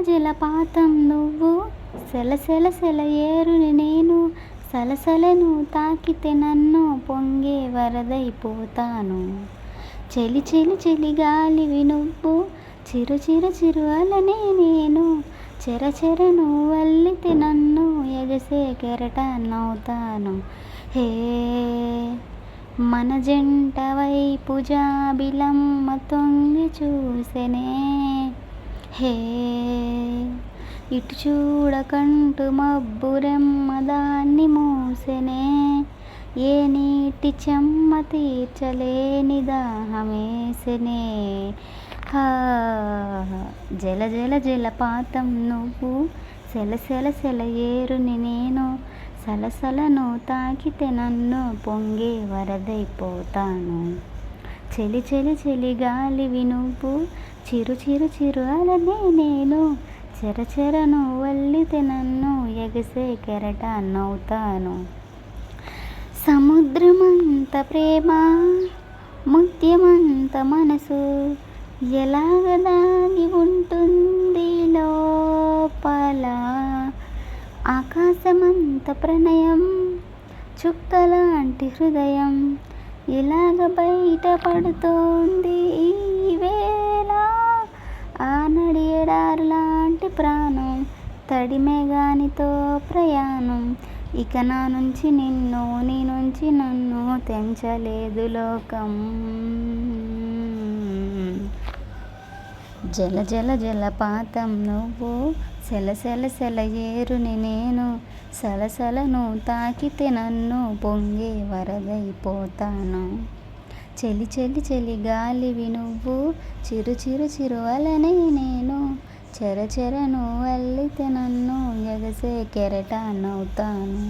జలపాతం నువ్వు. సెలసెల సెల ఏరుని నేను. సలసలను తాకితే నన్ను పొంగే వరదైపోతాను. చెలి చెలి చెలి గాలివి నువ్వు. చిరు చిరు చిరు అలనే నేను. చెర చెర నువ్వు నన్ను ఎగసే కెరటాన్నవుతాను. హే మన జంట వైపు జాబిలమ్మ తొంగి చూసెనే. హే ఇటు చూడకంటూ మబ్బురెమ్మదాన్ని మూసెనే. ఏ నీటి చెమ్మ తీర్చలేని దాహమేసెనే. హా జల జల జలపాతం నువ్వు. సెల సెల సెల ఏరుని నేను. సలసలను తాకితే నన్ను పొంగే వరదైపోతాను. చెలి చెలి చెలి గాలివి నువ్వు. చిరు చిరు చిరు అలనే నేను. చెర వల్లితే నువ్వు నన్ను ఎగసే కెరటాన్నవుతాను సముద్రమంత ప్రేమ ముత్యమంత మనసు ఎలాగ దాగి ఉంటుంది లోపల? ఆకాశమంత ప్రణయం చుక్కలాంటి హృదయం ఇలాగ బయటపడుతోంది ఈ ప్రాణం తడిమేగానితో ప్రయాణం. ఇక నా నుంచి నిన్ను నీ నుంచి నన్ను తెంచలేదు లోకం. జల జల జలపాతం నువ్వు సెల సెల సెల ఏరుని నేను సలసలను తాకితే నన్ను పొంగే వరదైపోతాను. చెలి చెలి చెలి గాలివి నువ్వు చిరు చిరు చిరు అలనే నేను చెర చెర నువ్వు అల్లితే నన్ను ఎగసే కెరటాన్నవుతాను